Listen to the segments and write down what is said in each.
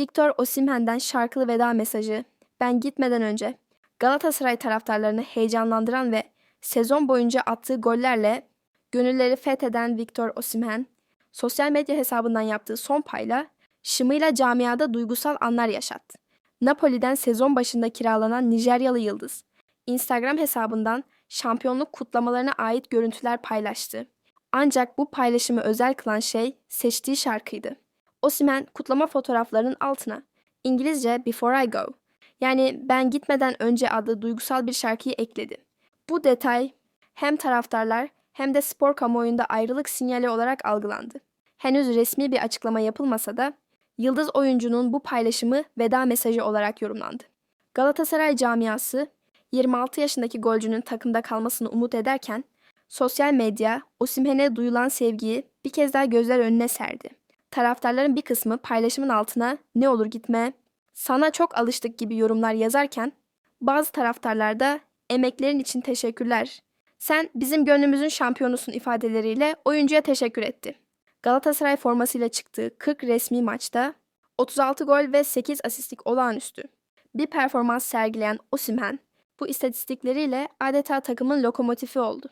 Victor Osimhen'den şarkılı veda mesajı. Ben gitmeden önce Galatasaray taraftarlarını heyecanlandıran ve sezon boyunca attığı gollerle gönülleri fetheden Victor Osimhen, sosyal medya hesabından yaptığı son payla şımıyla camiada duygusal anlar yaşattı. Napoli'den sezon başında kiralanan Nijeryalı yıldız, Instagram hesabından şampiyonluk kutlamalarına ait görüntüler paylaştı. Ancak bu paylaşımı özel kılan şey seçtiği şarkıydı. Osimhen kutlama fotoğraflarının altına İngilizce Before I Go yani Ben Gitmeden Önce adlı duygusal bir şarkıyı ekledi. Bu detay hem taraftarlar hem de spor kamuoyunda ayrılık sinyali olarak algılandı. Henüz resmi bir açıklama yapılmasa da yıldız oyuncunun bu paylaşımı veda mesajı olarak yorumlandı. Galatasaray camiası 26 yaşındaki golcünün takımda kalmasını umut ederken sosyal medya Osimhen'e duyulan sevgiyi bir kez daha gözler önüne serdi. Taraftarların bir kısmı paylaşımın altına ne olur gitme, sana çok alıştık gibi yorumlar yazarken bazı taraftarlar da emeklerin için teşekkürler. Sen bizim gönlümüzün şampiyonusun ifadeleriyle oyuncuya teşekkür etti. Galatasaray formasıyla çıktığı 40 resmi maçta 36 gol ve 8 asistlik olağanüstü bir performans sergileyen Osimhen bu istatistikleriyle adeta takımın lokomotifi oldu.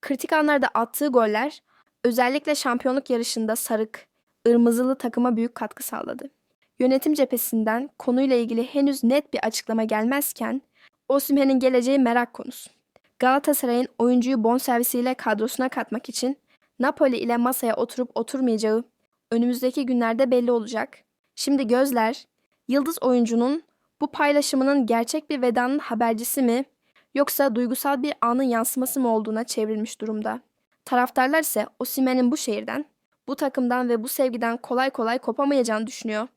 Kritik anlarda attığı goller özellikle şampiyonluk yarışında sarık, ırmızılı takıma büyük katkı sağladı. Yönetim cephesinden konuyla ilgili henüz net bir açıklama gelmezken Osimhen'in geleceği merak konusu. Galatasaray'ın oyuncuyu bonservisiyle kadrosuna katmak için Napoli ile masaya oturup oturmayacağı önümüzdeki günlerde belli olacak. Şimdi gözler yıldız oyuncunun bu paylaşımının gerçek bir vedanın habercisi mi yoksa duygusal bir anın yansıması mı olduğuna çevrilmiş durumda. Taraftarlar ise Osimhen'in bu şehirden, bu takımdan ve bu sevgiden kolay kolay kopamayacağını düşünüyor.